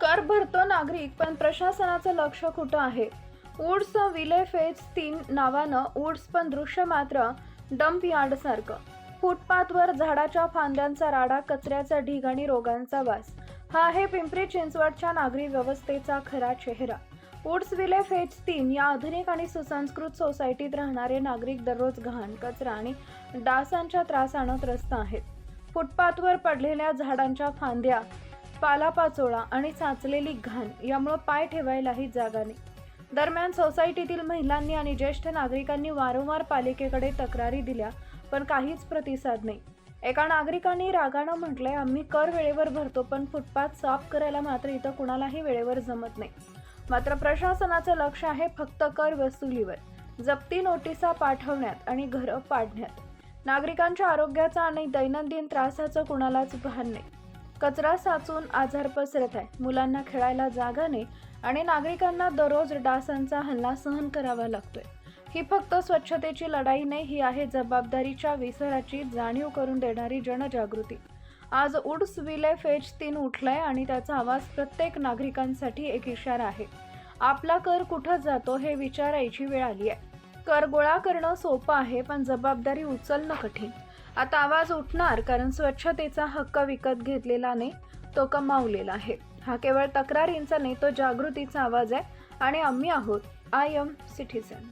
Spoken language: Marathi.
कर भरतो नागरिक पण प्रशासनाचं लक्ष कुठं आहे? वुड्स विले फेज तीन नावानं वुड्स पण दृश्य मात्र डम्प यार्डसारखं. फुटपाथवर झाडाच्या फांद्यांचा राडा कचऱ्याचा ढीग आणि रोगांचा वास. हा आहे पिंपरी चिंचवडच्या नागरी व्यवस्थेचा खरा चेहरा. वुड्स विले फेज तीन या आधुनिक आणि सुसंस्कृत सोसायटीत राहणारे नागरिक दररोज घाण कचरा आणि डासांच्या त्रासानं त्रस्त आहेत. फुटपाथवर पडलेल्या झाडांच्या फांद्या पालापाचोळा आणि साचलेली घाण यामुळं पाय ठेवायलाही जागा नाही. दरम्यान सोसायटीतील महिलांनी आणि ज्येष्ठ नागरिकांनी वारंवार पालिकेकडे तक्रारी दिल्या पण काहीच प्रतिसाद नाही. एका नागरिकांनी रागानं म्हटलंय आम्ही कर वेळेवर भरतो पण फुटपाथ साफ करायला मात्र इथं कुणालाही वेळेवर जमत नाही. मात्र प्रशासनाचं लक्ष आहे फक्त कर वसुलीवर. जप्ती नोटिसा पाठवण्यात आणि घरं पाडण्यात. नागरिकांच्या आरोग्याचा आणि दैनंदिन त्रासाचं कुणालाच भान नाही. कचरा साचून आजार पसरत आहे मुलांना खेळायला जागा नाही आणि नागरिकांना दररोज डासांचा हल्ला सहन करावा लागतोय. ही फक्त स्वच्छतेची लढाई नाही ही आहे जबाबदारीच्या विसराची जाणीव करून देणारी जनजागृती. आज उड्स विले फेज तीन उठलाय आणि त्याचा आवाज प्रत्येक नागरिकांसाठी एक इशारा आहे. आपला कर कुठं जातो हे विचारायची वेळ आली आहे कर गोळा करणं सोपं आहे पण जबाबदारी उचलणं कठीण. आता आवाज उठणार कारण स्वच्छतेचा हक्क विकत घेतलेला नाही तो कमावलेला आहे. हा केवळ तक्रारींचा नाही तो जागृतीचा आवाज आहे. आणि आम्ही आहोत आय एम सिटीजन